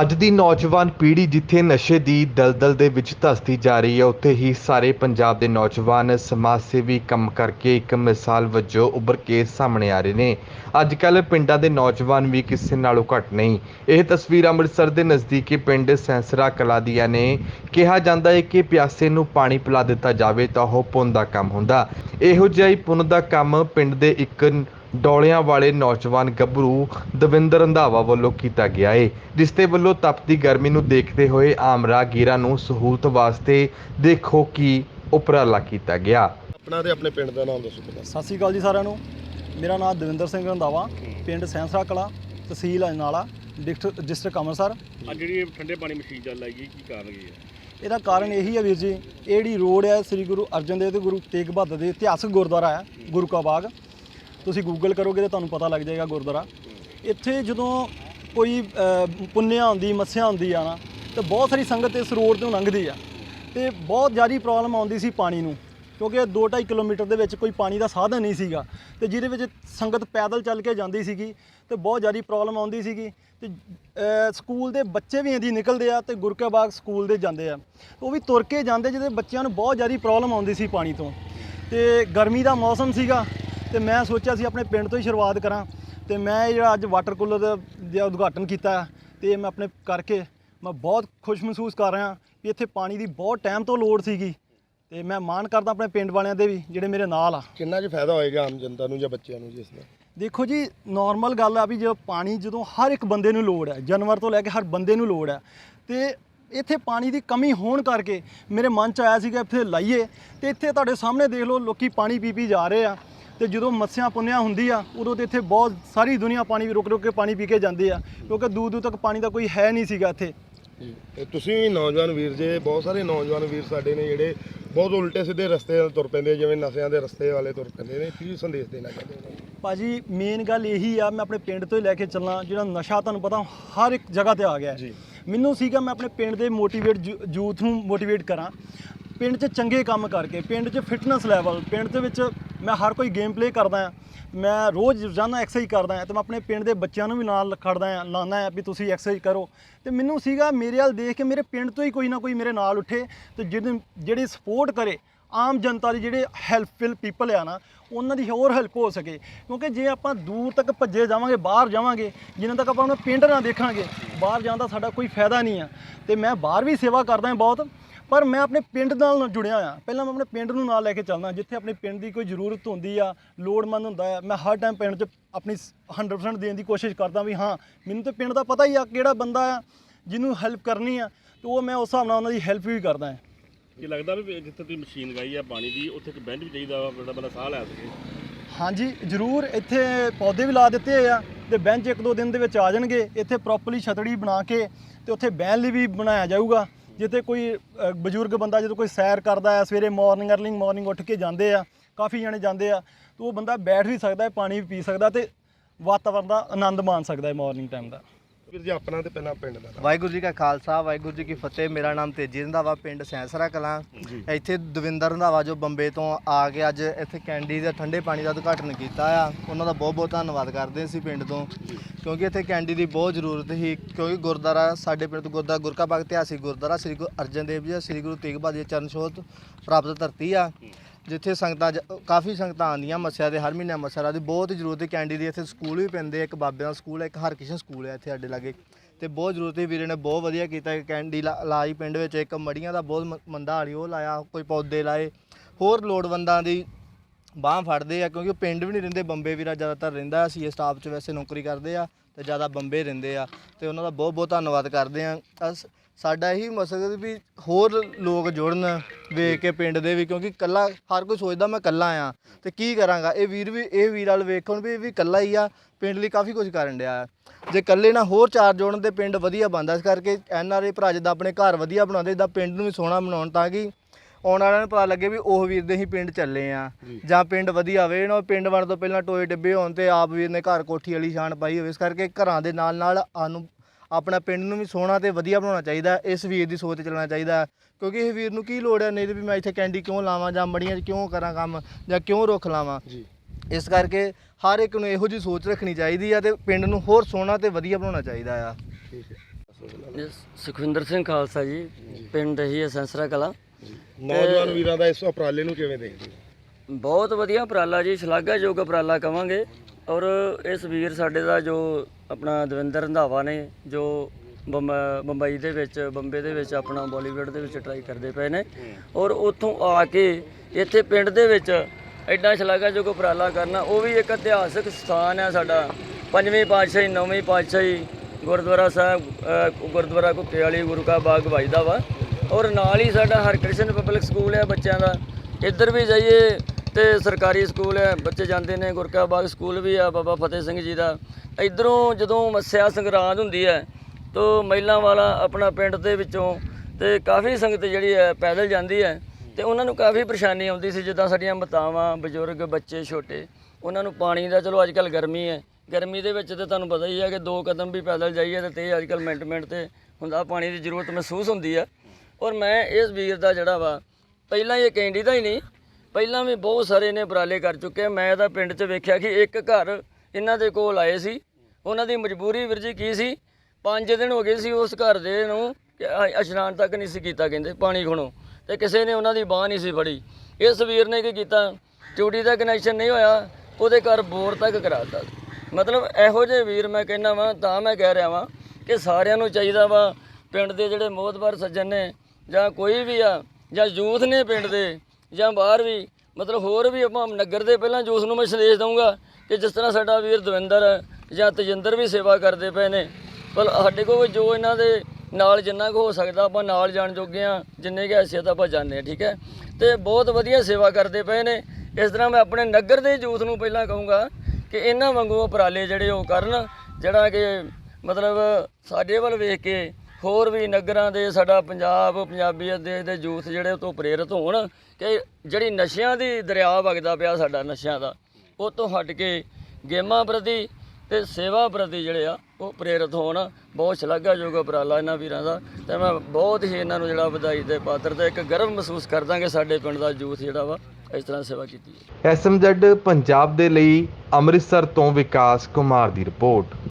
ਅੱਜ ਦੀ ਨੌਜਵਾਨ ਪੀੜ੍ਹੀ ਜਿੱਥੇ ਨਸ਼ੇ ਦੀ ਦਲਦਲ ਦੇ ਵਿੱਚ ਧਸਦੀ ਜਾ ਰਹੀ ਹੈ, ਉੱਥੇ ਹੀ ਸਾਰੇ ਪੰਜਾਬ ਦੇ ਨੌਜਵਾਨ ਸਮਾਜ ਸੇਵੀ ਕੰਮ ਕਰਕੇ ਇੱਕ ਮਿਸਾਲ ਵਜੋਂ ਉੱਭਰ ਕੇ ਸਾਹਮਣੇ ਆ ਰਹੇ ਨੇ। ਅੱਜ ਕੱਲ੍ਹ ਪਿੰਡਾਂ ਦੇ ਨੌਜਵਾਨ ਵੀ ਕਿਸੇ ਨਾਲੋਂ ਘੱਟ ਨਹੀਂ। ਇਹ ਤਸਵੀਰ ਅੰਮ੍ਰਿਤਸਰ ਦੇ ਨਜ਼ਦੀਕੀ ਪਿੰਡ ਸੈਂਸਰਾ ਕਲਾ ਦੀਆਂ ਨੇ। ਕਿਹਾ ਜਾਂਦਾ ਹੈ ਕਿ ਪਿਆਸੇ ਨੂੰ ਪਾਣੀ ਪਿਲਾ ਦਿੱਤਾ ਜਾਵੇ ਤਾਂ ਉਹ ਪੁੰਨ ਦਾ ਕੰਮ ਹੁੰਦਾ। ਇਹੋ ਜਿਹਾ ਹੀ ਪੁੰਨ ਦਾ ਕੰਮ ਪਿੰਡ ਦੇ ਇੱਕ ਡੋਲਿਆਂ ਵਾਲੇ ਨੌਜਵਾਨ ਗੱਭਰੂ ਦਵਿੰਦਰ ਰੰਧਾਵਾ ਵੱਲੋਂ ਕੀਤਾ ਗਿਆ ਹੈ ਜਿਸ ਦੇ ਵੱਲੋਂ ਤਪਦੀ ਗਰਮੀ ਨੂੰ ਦੇਖਦੇ ਹੋਏ ਆਮ ਰਾਹਗੀਰਾਂ ਨੂੰ ਸਹੂਲਤ ਵਾਸਤੇ ਦੇਖੋ ਕੀ ਉਪਰਾਲਾ ਕੀਤਾ ਗਿਆ। ਆਪਣਾ ਤੇ ਆਪਣੇ ਪਿੰਡ ਦਾ ਨਾਮ ਦੱਸੋ ਪਹਿਲਾਂ। ਸਤਿ ਸ਼੍ਰੀ ਅਕਾਲ ਜੀ ਸਾਰਿਆਂ ਨੂੰ। ਮੇਰਾ ਨਾਮ ਦਵਿੰਦਰ ਸਿੰਘ ਰੰਧਾਵਾ ਪਿੰਡ ਸੈਂਸਰਾ ਕਲਾ ਤਹਿਸੀਲ ਅਜਨਾਲਾ ਡਿਸਟ੍ਰਿਕਟ ਡਿਸਟ੍ਰਿਕਟ ਅੰਮ੍ਰਿਤਸਰ। ਆ ਜਿਹੜੀ ਇਹ ਠੰਡੇ ਪਾਣੀ ਮਸ਼ੀਨ ਚੱਲ ਲਾਈ ਗਈ ਕੀ ਕਾਰਨ ਕੀ ਹੈ? ਇਹਦਾ ਕਾਰਨ ਇਹੀ ਹੈ ਵੀਰ ਜੀ ਇਹ ਜਿਹੜੀ ਰੋਡ ਹੈ ਸ੍ਰੀ ਗੁਰੂ ਅਰਜਨ ਦੇਵ ਤੇ ਗੁਰੂ ਤੇਗ ਬਹਾਦਰ ਦੇ ਇਤਿਹਾਸਕ ਗੁਰਦੁਆਰਾ ਹੈ ਗੁਰੂ ਕਾ ਬਾਗ। ਤੁਸੀਂ ਗੂਗਲ ਕਰੋਗੇ ਤਾਂ ਤੁਹਾਨੂੰ ਪਤਾ ਲੱਗ ਜਾਏਗਾ ਗੁਰਦੁਆਰਾ। ਇੱਥੇ ਜਦੋਂ ਕੋਈ ਅ, ਪੁੰਨਿਆ ਹੁੰਦੀ ਮੱਸਿਆ ਆਉਂਦੀ ਆ ਨਾ ਤੇ ਬਹੁਤ ਸਾਰੀ ਸੰਗਤ ਇਸ ਰੋਡ ਤੋਂ ਲੰਘਦੀ ਆ। ਤੇ ਬਹੁਤ ਜ਼ਿਆਦਾ ਪ੍ਰੋਬਲਮ ਆਉਂਦੀ ਸੀ ਪਾਣੀ ਨੂੰ ਕਿਉਂਕਿ 2.5 ਕਿਲੋਮੀਟਰ ਦੇ ਵਿੱਚ ਕੋਈ ਪਾਣੀ ਦਾ ਸਾਧਨ ਨਹੀਂ ਸੀਗਾ। ਤੇ ਜਿਹਦੇ ਵਿੱਚ ਸੰਗਤ ਪੈਦਲ ਚੱਲ ਕੇ ਜਾਂਦੀ ਸੀਗੀ ਤੇ ਬਹੁਤ ਜ਼ਿਆਦਾ ਪ੍ਰੋਬਲਮ ਆਉਂਦੀ ਸੀਗੀ। ਤੇ ਸਕੂਲ ਦੇ ਬੱਚੇ ਵੀ ਇਹਦੀ ਨਿਕਲਦੇ ਆ ਤੇ ਗੁਰਕੇ ਬਾਗ ਸਕੂਲ ਦੇ ਜਾਂਦੇ ਆ। ਉਹ ਵੀ ਤੁਰ ਕੇ ਜਾਂਦੇ ਜਿਹਦੇ ਬੱਚਿਆਂ ਨੂੰ ਬਹੁਤ ਜ਼ਿਆਦਾ ਪ੍ਰੋਬਲਮ ਆਉਂਦੀ ਸੀ ਪਾਣੀ ਤੋਂ। ਤੇ ਗਰਮੀ ਦਾ ਮੌਸਮ ਸੀਗਾ ਤੇ ਮੈਂ ਸੋਚਿਆ ਸੀ ਆਪਣੇ ਪਿੰਡ ਤੋਂ ਹੀ ਸ਼ੁਰੂਆਤ ਕਰਾਂ ਤੇ ਮੈਂ ਇਹ ਜਿਹੜਾ ਅੱਜ ਵਾਟਰ ਕੂਲਰ ਦਾ ਉਦਘਾਟਨ ਕੀਤਾ ਤੇ ਮੈਂ ਆਪਣੇ ਕਰਕੇ ਮੈਂ ਬਹੁਤ ਖੁਸ਼ ਮਹਿਸੂਸ ਕਰ ਰਿਹਾ ਵੀ ਇੱਥੇ ਪਾਣੀ ਦੀ ਬਹੁਤ ਟਾਈਮ ਤੋਂ ਲੋੜ ਸੀਗੀ ਤੇ ਮੈਂ ਮਾਣ ਕਰਦਾ ਆਪਣੇ ਪਿੰਡ ਵਾਲਿਆਂ ਦੇ ਵੀ ਜਿਹੜੇ ਮੇਰੇ ਨਾਲ ਆ। ਕਿੰਨਾ ਕੁ ਫਾਇਦਾ ਹੋਏਗਾ ਆਮ ਜਨਤਾ ਨੂੰ ਜਾਂ ਬੱਚਿਆਂ ਨੂੰ ਜੀ ਇਸ ਨਾਲ? ਦੇਖੋ ਜੀ ਨਾਰਮਲ ਗੱਲ ਆ ਵੀ ਜੇ ਪਾਣੀ ਜਦੋਂ ਹਰ ਇੱਕ ਬੰਦੇ ਨੂੰ ਲੋੜ ਹੈ ਜਾਨਵਰ ਤੋਂ ਲੈ ਕੇ ਹਰ ਬੰਦੇ ਨੂੰ ਲੋੜ ਹੈ ਤੇ ਇੱਥੇ ਪਾਣੀ ਦੀ ਕਮੀ ਹੋਣ ਕਰਕੇ ਮੇਰੇ ਮਨ ਚ ਆਇਆ ਸੀਗਾ ਇੱਥੇ ਲਾਈਏ ਤੇ ਇੱਥੇ ਤੁਹਾਡੇ ਸਾਹਮਣੇ ਦੇਖ ਲਓ ਲੋਕੀ ਪਾਣੀ ਪੀ ਪੀ ਜਾ ਰਹੇ ਆ। ਤੇ ਜਦੋਂ ਮੱਸਿਆ ਪੁੰਨਿਆ ਹੁੰਦੀ ਆ ਉਦੋਂ ਤੇ ਇੱਥੇ ਬਹੁਤ ਸਾਰੀ ਦੁਨੀਆ ਪਾਣੀ ਰੁਕ ਰੁਕ ਕੇ ਪਾਣੀ ਪੀ ਕੇ ਜਾਂਦੀ ਆ ਕਿਉਂਕਿ ਦੂਰ ਦੂਰ ਤੱਕ ਪਾਣੀ ਦਾ ਕੋਈ ਹੈ ਨਹੀਂ ਸੀਗਾ ਇੱਥੇ ਤੇ ਤੁਸੀਂ ਨੌਜਵਾਨ ਵੀਰ ਜੇ ਬਹੁਤ ਸਾਰੇ ਨੌਜਵਾਨ ਵੀਰ ਸਾਡੇ ਨੇ ਜਿਹੜੇ ਬਹੁਤ ਉਲਟੇ ਸਿੱਧੇ ਰਸਤੇ ਨਾਲ ਤੁਰ ਪੈਂਦੇ ਜਿਵੇਂ ਨਸ਼ਿਆਂ ਦੇ ਰਸਤੇ ਵਾਲੇ ਤੁਰ ਪੈਂਦੇ ਨੇ ਕੀ ਸੰਦੇਸ਼ ਦੇਣਾ ਚਾਹੁੰਦੇ ਨੇ ਭਾਜੀ ਮੇਨ ਗੱਲ ਇਹੀ ਆ ਮੈਂ ਆਪਣੇ ਪਿੰਡ ਤੋਂ ਹੀ ਲੈ ਕੇ ਚੱਲਾਂ ਜਿਹੜਾ ਨਸ਼ਾ ਤੁਹਾਨੂੰ ਪਤਾ ਹਰ ਇੱਕ ਜਗ੍ਹਾ ਤੇ ਆ ਗਿਆ। ਜੀ। ਮੈਨੂੰ ਸੀਗਾ ਮੈਂ ਆਪਣੇ ਪਿੰਡ ਦੇ ਮੋਟੀਵੇਟ ਯੂਥ ਨੂੰ ਮੋਟੀਵੇਟ ਕਰਾਂ ਪਿੰਡ 'ਚ ਚੰਗੇ ਕੰਮ ਕਰਕੇ ਪਿੰਡ 'ਚ ਫਿਟਨੈਸ ਲੈਵਲ ਪਿੰਡ ਦੇ ਵਿੱਚ ਮੈਂ ਹਰ ਕੋਈ ਗੇਮ ਪਲੇ ਕਰਦਾ ਆ ਮੈਂ ਰੋਜ਼ ਰੋਜ਼ਾਨਾ ਐਕਸਰਸਾਈਜ਼ ਕਰਦਾ ਆ ਤੇ ਮੈਂ ਆਪਣੇ ਪਿੰਡ ਦੇ ਬੱਚਿਆਂ ਨੂੰ ਵੀ ਨਾਲ ਖੜਦਾ ਆ ਲਾਉਂਦਾ ਆ ਵੀ ਤੁਸੀਂ ਐਕਸਰਸਾਈਜ਼ ਕਰੋ। ਤੇ ਮੈਨੂੰ ਸੀਗਾ ਮੇਰੇ ਵੱਲ ਦੇਖ ਕੇ ਮੇਰੇ ਪਿੰਡ ਤੋਂ ਹੀ ਕੋਈ ਨਾ ਕੋਈ ਮੇਰੇ ਨਾਲ ਉੱਠੇ ਤੇ ਜਿਹਦੇ ਜਿਹੜੀ ਸਪੋਰਟ ਕਰੇ, ਆਮ ਜਨਤਾ ਦੀ ਜਿਹੜੇ ਹੈਲਪਫੁਲ ਪੀਪਲ ਆ ਨਾ, ਉਹਨਾਂ ਦੀ ਹੋਰ ਹੈਲਪ ਹੋ ਸਕੇ। ਕਿਉਂਕਿ ਜੇ ਆਪਾਂ ਦੂਰ ਤੱਕ ਭੱਜੇ ਜਾਵਾਂਗੇ, ਬਾਹਰ ਜਾਵਾਂਗੇ, ਜਿੰਨਾ ਤੱਕ ਆਪਾਂ ਉਹਨਾਂ ਪਿੰਡ ਨਾ ਦੇਖਾਂਗੇ, ਬਾਹਰ ਜਾਣ ਦਾ ਸਾਡਾ ਕੋਈ ਫਾਇਦਾ ਨਹੀਂ ਆ। ਤੇ ਮੈਂ ਬਾਹਰ ਵੀ ਸੇਵਾ ਕਰਦਾ ਬਹੁਤ। ਪਰ ਮੈਂ ਆਪਣੇ ਪਿੰਡ ਨਾਲ ਜੁੜਿਆ ਆ ਪਹਿਲਾਂ ਮੈਂ ਆਪਣੇ ਪਿੰਡ ਨੂੰ ਨਾਲ ਲੈ ਕੇ ਚੱਲਦਾ ਜਿੱਥੇ ਆਪਣੇ ਪਿੰਡ ਦੀ ਕੋਈ ਜ਼ਰੂਰਤ ਹੁੰਦੀ ਆ ਲੋੜਮੰਦ ਹੁੰਦਾ ਆ। ਮੈਂ ਹਰ ਟਾਈਮ ਪਿੰਡ 'ਚ ਆਪਣੀ 100% ਦੇਣ ਦੀ ਕੋਸ਼ਿਸ਼ ਕਰਦਾ ਵੀ ਹਾਂ ਮੈਨੂੰ ਤੇ ਪਿੰਡ ਦਾ ਪਤਾ ਹੀ ਆ ਕਿਹੜਾ ਬੰਦਾ ਆ ਜਿਹਨੂੰ ਹੈਲਪ ਕਰਨੀ ਆ ਤੇ ਉਹ ਮੈਂ ਉਸ ਹਿਸਾਬ ਨਾਲ ਉਹਨਾਂ ਦੀ ਹੈਲਪ ਵੀ ਕਰਦਾ ਹਾਂ। ਕੀ ਲੱਗਦਾ ਵੀ ਜਿੱਥੇ ਤੁਸੀਂ ਮਸ਼ੀਨ ਲਗਾਈ ਆ ਪਾਣੀ ਦੀ ਉੱਥੇ ਇੱਕ ਬੈਂਚ ਵੀ ਚਾਹੀਦਾ ਵਾ ਜਿਹੜਾ ਬੰਦਾ ਸਾਹ ਲੈ ਸਕੇ? ਹਾਂਜੀ ਜ਼ਰੂਰ ਇੱਥੇ ਪੌਦੇ ਵੀ ਲਾ ਦਿੱਤੇ ਆ ਤੇ ਬੈਂਚ ਇੱਕ ਦੋ ਦਿਨ ਦੇ ਵਿੱਚ ਆ ਜਾਣਗੇ। ਇੱਥੇ ਪ੍ਰੋਪਰਲੀ ਛਤੜੀ ਬਣਾ ਕੇ ਤੇ ਉੱਥੇ ਬਹਿਣ ਲਈ ਵੀ ਬਣਾਇਆ ਜਾਊਗਾ। ਜਿੱਥੇ ਕੋਈ ਅ, ਬਜ਼ੁਰਗ ਬੰਦਾ ਜਦੋਂ ਕੋਈ ਸੈਰ ਕਰਦਾ ਹੈ ਸਵੇਰੇ ਮਾਰਨਿੰਗ ਅਰਲਿੰਗ ਮਾਰਨਿੰਗ ਉੱਠ ਕੇ ਜਾਂਦੇ ਆ ਕਾਫੀ ਜਣੇ ਜਾਂਦੇ ਆ ਤਾਂ ਉਹ ਬੰਦਾ ਬੈਠ ਵੀ ਸਕਦਾ ਹੈ ਪਾਣੀ ਵੀ ਪੀ ਸਕਦਾ ਤੇ ਵਾਤਾਵਰਨ ਦਾ ਆਨੰਦ ਮਾਣ ਸਕਦਾ ਹੈ ਮਾਰਨਿੰਗ ਟਾਈਮ ਦਾ। ਵੀਰ ਜੀ ਆਪਣਾ ਤੇ ਪਹਿਲਾਂ ਪਿੰਡ ਦਾ ਨਾਮ। ਵਾਹਿਗੁਰੂ ਜੀ ਕਾ ਖਾਲਸਾ ਵਾਹਿਗੁਰੂ ਜੀ ਕੀ ਫਤਿਹ। ਮੇਰਾ ਨਾਮ ਤੇਜੀ ਰੰਧਾਵਾ ਪਿੰਡ ਸੈਂਸਰਾ ਕਲਾਂ। ਇੱਥੇ ਦਵਿੰਦਰ ਰੰਧਾਵਾ ਜੋ ਬੰਬੇ ਤੋਂ ਆ ਕੇ ਅੱਜ ਇੱਥੇ ਕੈਂਡੀ ਦੇ ਠੰਡੇ ਪਾਣੀ ਦਾ ਉਦਘਾਟਨ ਕੀਤਾ ਆ ਉਹਨਾਂ ਦਾ ਬਹੁਤ ਬਹੁਤ ਧੰਨਵਾਦ ਕਰਦੇ ਸੀ ਪਿੰਡ ਤੋਂ। ਕਿਉਂਕਿ ਇੱਥੇ ਕੈਂਡੀ ਦੀ ਬਹੁਤ ਜ਼ਰੂਰਤ ਸੀ ਕਿਉਂਕਿ ਗੁਰਦੁਆਰਾ ਸਾਡੇ ਪਿੰਡ ਤੋਂ ਗੁਰਦੁਆਰਾ ਗੁਰਕਾ ਬਾਗ ਇਤਿਹਾਸਿਕ ਗੁਰਦੁਆਰਾ ਸ੍ਰੀ ਗੁਰੂ ਅਰਜਨ ਦੇਵ ਜੀ ਦਾ ਸ੍ਰੀ ਗੁਰੂ ਤੇਗ ਬਹਾਦਰ ਜੀ ਚਰਨ ਛੋਹ ਪ੍ਰਾਪਤ ਧਰਤੀ ਆ। ਜਿੱਥੇ ਸੰਗਤਾਂ ਜ- ਕਾਫੀ ਸੰਗਤਾਂ ਆਉਂਦੀਆਂ ਮੱਸਿਆ ਦੇ ਹਰ ਮਹੀਨੇ ਮੱਸਿਆ ਦੀ ਬਹੁਤ ਹੀ ਜ਼ਰੂਰਤ ਹੈ ਕੈਂਡੀ ਦੀ। ਇੱਥੇ ਸਕੂਲ ਵੀ ਪੈਂਦੇ ਆ, ਇੱਕ ਬਾਬਿਆਂ ਦਾ ਸਕੂਲ ਹੈ ਇੱਕ ਹਰਕਿਸ਼ਨ ਸਕੂਲ ਹੈ ਇੱਥੇ ਸਾਡੇ ਲਾਗੇ। ਤੇ ਬਹੁਤ ਜ਼ਰੂਰਤ ਹੈ ਵੀਰੇ ਨੇ ਬਹੁਤ ਵਧੀਆ ਕੀਤਾ ਕਿ ਕੈਂਡੀ ਲਾ- ਲਾਈ ਪਿੰਡ ਵਿੱਚ ਇੱਕ ਮੜੀਆਂ ਦਾ ਬਹੁਤ ਮ- ਮੰਦਾ ਹਾਲੀ ਉਹ ਲਾਇਆ ਕੋਈ ਪੌਦੇ ਲਾਏ। ਹੋਰ ਲੋੜਵੰਦਾਂ ਦੀ ਬਾਂਹ ਫੜਦੇ ਆ ਕਿਉਂਕਿ ਉਹ ਪਿੰਡ ਵੀ ਨਹੀਂ ਰਹਿੰਦੇ ਬੰਬੇ ਵੀਰਾ ਜ਼ਿਆਦਾਤਰ ਰਹਿੰਦਾ ਸੀ ਸਟਾਫ 'ਚ ਵੈਸੇ ਨੌਕਰੀ ਕਰਦੇ ਆ ਤੇ ਜ਼ਿਆਦਾ ਬੰਬੇ ਰਹਿੰਦੇ ਆ। ਤੇ ਉਹਨਾਂ ਦਾ ਬਹੁਤ ਬਹੁਤ ਧੰਨਵਾਦ ਕਰਦੇ ਆ। ਅਸ ਸਾਡਾ ਇਹੀ ਮਕਸਦ ਵੀ ਹੋਰ ਲੋਕ ਜੁੜਨ ਵੇਖ ਕੇ ਪਿੰਡ ਦੇ ਵੀ ਕਿਉਂਕਿ ਕੱਲਾ ਹਰ ਕੋਈ ਸੋਚਦਾ ਮੈਂ ਕੱਲਾ ਆ। ਤੇ ਕੀ ਕਰਾਂਗਾ? ਇਹ ਵੀਰ ਵੀ ਇਹ ਵੀਰ ਵਾਲ ਵੇਖਣ ਵੀ ਇਹ ਵੀ ਕੱਲਾ ਹੀ ਆ ਪਿੰਡ ਲਈ ਕਾਫੀ ਕੁਝ ਕਰਨ ਡਿਆ। ਆ ਜੇ ਇਕੱਲੇ ਨਾਲ ਹੋਰ ਚਾਰ ਜੋੜਨ ਤੇ ਪਿੰਡ ਵਧੀਆ ਬਣਦਾ ਇਸ ਕਰਕੇ ਐਨ ਆਰ ਆਈ ਭਰਾ ਜਿੱਦਾਂ ਆਪਣੇ ਘਰ ਵਧੀਆ ਬਣਾਉਂਦੇ ਇਦਾਂ ਪਿੰਡ ਨੂੰ ਵੀ ਸੋਹਣਾ ਬਣਾਉਣ ਤਾਂ ਕਿ ਆਉਣ ਵਾਲਿਆਂ ਨੂੰ ਪਤਾ ਲੱਗੇ ਵੀ ਉਹ ਵੀਰ ਦੇ ਹੀ ਪਿੰਡ ਚੱਲੇ ਆ। ਜਾਂ। ਪਿੰਡ ਵਧੀਆ ਹੋਵੇ ਨਾ ਪਿੰਡ ਬਣ ਤੋਂ ਪਹਿਲਾਂ ਟੋਏ ਡੱਬੇ ਹੋਣ ਤੇ ਆਪ ਵੀਰ ਨੇ ਘਰ ਕੋਠੀ ਵਾਲੀ ਸ਼ਾਨ ਪਾਈ ਹੋਵੇ ਇਸ ਕਰਕੇ ਘਰਾਂ ਦੇ ਨਾਲ ਨਾਲ ਸਾਨੂੰ ਆਪਣਾ ਪਿੰਡ ਨੂੰ ਵੀ ਸੋਹਣਾ ਤੇ ਵਧੀਆ ਬਣਾਉਣਾ ਚਾਹੀਦਾ ਇਸ ਵੀਰ ਦੀ ਸੋਚ ਚੱਲਣਾ ਚਾਹੀਦਾ ਕਿਉਂਕਿ ਇਹ ਵੀਰ ਨੂੰ ਕੀ ਲੋੜ ਹੈ ਨਹੀਂ ਤੇ ਵੀ ਮੈਂ ਇੱਥੇ ਕੈਂਡੀ ਕਿਉਂ ਲਾਵਾਂ ਜਾਂ ਮੜੀਆਂ 'ਚ ਕਿਉਂ ਕਰਾਂ ਕੰਮ ਜਾਂ ਕਿਉਂ ਰੁੱਖ ਲਾਵਾਂ? ਜੀ। ਇਸ ਕਰਕੇ ਹਰ ਇੱਕ ਨੂੰ ਇਹੋ ਜਿਹੀ ਸੋਚ ਰੱਖਣੀ ਚਾਹੀਦੀ ਆ ਤੇ ਪਿੰਡ ਨੂੰ ਹੋਰ ਸੋਹਣਾ ਤੇ ਵਧੀਆ ਬਣਾਉਣਾ ਚਾਹੀਦਾ ਆ। ਹੈ। ਜੀ, ਸੁਖਵਿੰਦਰ ਸਿੰਘ ਖਾਲਸਾ ਜੀ ਪਿੰਡ ਹੀ ਸੈਂਸਰਾ ਕਲਾ। ਨੌਜਵਾਨ ਵੀਰਾਂ ਦਾ ਇਸ ਉਪਰਾਲੇ ਨੂੰ ਕਿਵੇਂ ਦੇਖਦੇ ਹੋ? ਬਹੁਤ ਵਧੀਆ ਉਪਰਾਲਾ ਜੀ ਸ਼ਲਾਘਾਯੋਗ ਉਪਰਾਲਾ ਕਵਾਂਗੇ। ਔਰ ਇਸ ਵੀਰ ਸਾਡੇ ਦਾ ਜੋ ਆਪਣਾ ਦਵਿੰਦਰ ਰੰਧਾਵਾ ਨੇ ਜੋ ਬੰਬ- ਬੰਬਈ ਦੇ ਵਿੱਚ, ਬੰਬੇ ਦੇ ਵਿੱਚ ਆਪਣਾ ਬਾਲੀਵੁੱਡ ਦੇ ਵਿੱਚ ਟਰਾਈ ਕਰਦੇ ਪਏ ਨੇ। ਔਰ ਉੱਥੋਂ ਆ ਕੇ ਇੱਥੇ ਪਿੰਡ ਦੇ ਵਿੱਚ ਐਡਾ ਸ਼ਲਾਘਾਯੋਗ ਉਪਰਾਲਾ ਕਰਨਾ, ਉਹ ਵੀ ਇੱਕ ਇਤਿਹਾਸਕ ਸਥਾਨ ਹੈ ਸਾਡਾ। ਪੰਜਵੀਂ ਪਾਤਸ਼ਾਹੀ, ਨੌਵੀਂ ਪਾਤਸ਼ਾਹੀ ਗੁਰਦੁਆਰਾ ਸਾਹਿਬ ਗੁਰਦੁਆਰਾ ਘੁੱਕੇ ਵਾਲੀ ਗੁਰੂ ਕਾ ਬਾਗ ਵੱਜਦਾ ਵਾ। ਔਰ ਨਾਲ ਹੀ ਸਾਡਾ ਹਰਕ੍ਰਿਸ਼ਨ ਪਬਲਿਕ ਸਕੂਲ ਹੈ ਬੱਚਿਆਂ ਦਾ। ਇੱਧਰ ਵੀ ਜਾਈਏ ਤੇ ਸਰਕਾਰੀ ਸਕੂਲ ਹੈ, ਬੱਚੇ ਜਾਂਦੇ ਨੇ, ਗੁਰਕਾ ਬਾਗ ਸਕੂਲ ਵੀ ਆ, ਬਾਬਾ ਫਤਿਹ ਸਿੰਘ ਜੀ ਦਾ। ਇਧਰੋਂ ਜਦੋਂ ਮੱਸਿਆ ਸੰਗਰਾਂਦ ਹੁੰਦੀ ਹੈ, ਤੋ ਮਹਿਲਾਂ ਵਾਲਾ ਆਪਣਾ ਪਿੰਡ ਦੇ ਵਿੱਚੋਂ ਤੇ ਕਾਫੀ ਸੰਗਤ ਜਿਹੜੀ ਹੈ, ਪੈਦਲ ਜਾਂਦੀ ਹੈ ਤੇ ਉਹਨਾਂ ਨੂੰ ਕਾਫੀ ਪਰੇਸ਼ਾਨੀ ਆਉਂਦੀ ਸੀ, ਜਿੱਦਾਂ ਸਾਡੀਆਂ ਮਾਤਾਵਾਂ, ਬਜ਼ੁਰਗ, ਬੱਚੇ ਛੋਟੇ, ਉਹਨਾਂ ਨੂੰ ਪਾਣੀ ਦਾ, ਚਲੋ ਅੱਜ ਕੱਲ ਗਰਮੀ ਹੈ, ਗਰਮੀ ਦੇ ਵਿੱਚ ਤੇ ਤੁਹਾਨੂੰ ਪਤਾ ਹੀ ਹੈ ਕਿ ਦੋ ਕਦਮ ਵੀ ਪੈਦਲ ਜਾਈਏ ਤੇ ਤੇ ਅੱਜ ਕੱਲ ਮਿੰਟ ਮਿੰਟ ਤੇ ਹੁੰਦਾ ਪਾਣੀ ਦੀ ਜ਼ਰੂਰਤ ਮਹਿਸੂਸ ਹੁੰਦੀ ਹੈ। ਔਰ ਮੈਂ ਇਸ ਵੀਰ ਦਾ ਜਿਹੜਾ ਵਾ, ਪਹਿਲਾਂ ਇਹ ਕੈਂਡੀ ਦਾ ਹੀ ਨਹੀਂ ਪਹਿਲਾਂ ਵੀ ਬਹੁਤ ਸਾਰੇ ਨੇ ਉਪਰਾਲੇ ਕਰ ਚੁੱਕੇ ਮੈਂ ਤਾਂ ਪਿੰਡ 'ਚ ਵੇਖਿਆ ਕਿ ਇੱਕ ਘਰ ਇਹਨਾਂ ਦੇ ਕੋਲ ਆਏ ਸੀ। ਉਹਨਾਂ ਦੀ ਮਜਬੂਰੀ ਵੀਰ ਜੀ ਕੀ ਸੀ? ਪੰਜ ਦਿਨ ਹੋ ਗਏ ਸੀ ਉਸ ਘਰ ਦੇ ਨੂੰ ਕਿ ਇਸ਼ਨਾਨ ਤੱਕ ਨਹੀਂ ਸੀ ਕੀਤਾ ਕਹਿੰਦੇ, ਪਾਣੀ ਖਣੋ। ਤੇ ਕਿਸੇ ਨੇ ਉਹਨਾਂ ਦੀ ਬਾਹ ਨਹੀਂ ਸੀ ਫੜੀ। ਇਸ ਵੀਰ ਨੇ ਕੀ ਕੀਤਾ? ਟੂਟੀ ਦਾ ਕਨੈਕਸ਼ਨ ਨਹੀਂ ਹੋਇਆ, ਉਹਦੇ ਘਰ ਬੋਰ ਤੱਕ ਕਰਾਤਾ ਮਤਲਬ ਇਹੋ ਜਿਹੇ ਵੀਰ ਮੈਂ ਕਹਿੰਦਾ ਵਾਂ, ਤਾਂ ਮੈਂ ਕਹਿ ਰਿਹਾ ਵਾਂ ਕਿ ਸਾਰਿਆਂ ਨੂੰ ਚਾਹੀਦਾ ਵਾ ਪਿੰਡ ਦੇ ਜਿਹੜੇ ਮੋਹਤਬਰ ਸੱਜਣ ਨੇ ਜਾਂ ਕੋਈ ਵੀ ਆ ਜਾਂ ਯੂਥ ਨੇ ਪਿੰਡ ਦੇ ਜਾਂ ਬਾਹਰ ਵੀ, ਮਤਲਬ ਹੋਰ ਵੀ ਆਪਾਂ ਨਗਰ ਦੇ ਪਹਿਲਾਂ ਯੂਥ ਨੂੰ ਮੈਂ ਸੰਦੇਸ਼ ਦਊਂਗਾ ਕਿ ਜਿਸ ਤਰ੍ਹਾਂ ਸਾਡਾ ਵੀਰ ਦਵਿੰਦਰ ਜਾਂ ਤਜਿੰਦਰ ਵੀ ਸੇਵਾ ਕਰਦੇ ਪਏ ਨੇ, ਪਰ ਸਾਡੇ ਕੋਲ ਜੋ ਇਹਨਾਂ ਦੇ ਨਾਲ ਜਿੰਨਾ ਕੁ ਹੋ ਸਕਦਾ ਆਪਾਂ ਨਾਲ ਜਾਣ ਜੋਗੇ ਆ ਜਿੰਨੇ ਕਿ ਹੈਸੀਅਤ ਆਪਾਂ ਜਾਣਦੇ ਹਾਂ, ਠੀਕ ਹੈ? ਤੇ ਬਹੁਤ ਵਧੀਆ ਸੇਵਾ ਕਰਦੇ ਪਏ ਨੇ। ਇਸ ਤਰ੍ਹਾਂ ਮੈਂ ਆਪਣੇ ਨਗਰ ਦੇ ਯੂਥ ਨੂੰ ਪਹਿਲਾਂ ਕਹੂੰਗਾ ਕਿ ਇਹਨਾਂ ਵਾਂਗੂ ਉਪਰਾਲੇ ਜਿਹੜੇ ਉਹ ਕਰਨ, ਜਿਹੜਾ ਕਿ ਮਤਲਬ ਸਾਡੇ ਵੱਲ ਵੇਖ ਕੇ ਹੋਰ ਵੀ ਨਗਰਾਂ ਦੇ ਸਾਡਾ ਪੰਜਾਬ, ਪੰਜਾਬੀਅਤ ਦੇ ਦੇ ਯੂਥ ਜਿਹੜੇ ਉਹ ਤੋਂ ਪ੍ਰੇਰਿਤ ਹੋਣ ਕਿ ਜਿਹੜੀ ਨਸ਼ਿਆਂ ਦੀ ਦਰਿਆ ਵਗਦਾ ਪਿਆ ਸਾਡਾ ਨਸ਼ਿਆਂ ਦਾ, ਉਹ ਤੋਂ ਹਟ ਕੇ ਗੇਮਾਂ ਪ੍ਰਤੀ ਤੇ ਸੇਵਾ ਪ੍ਰਤੀ ਜਿਹੜੇ ਆ, ਉਹ ਪ੍ਰੇਰਿਤ ਹੋਣ। ਬਹੁਤ ਸ਼ਲਾਘਾਯੋਗ ਉਪਰਾਲਾ ਇਹਨਾਂ ਵੀਰਾਂ ਦਾ ਤੇ ਮੈਂ ਬਹੁਤ ਹੀ ਇਹਨਾਂ ਨੂੰ ਜਿਹੜਾ ਵਧਾਈ ਦੇ ਪਾਤਰ ਤੇ ਇੱਕ ਗਰਵ ਮਹਿਸੂਸ ਕਰਦਾ ਕਿ ਸਾਡੇ ਪਿੰਡ ਦਾ ਯੂਥ ਜਿਹੜਾ ਵਾ, ਇਸ ਤਰ੍ਹਾਂ ਸੇਵਾ ਕੀਤੀ ਹੈ। ਐਸਐਮਜ਼ੈਡ ਪੰਜਾਬ ਦੇ ਲਈ ਅੰਮ੍ਰਿਤਸਰ ਤੋਂ ਵਿਕਾਸ ਕੁਮਾਰ ਦੀ ਰਿਪੋਰਟ।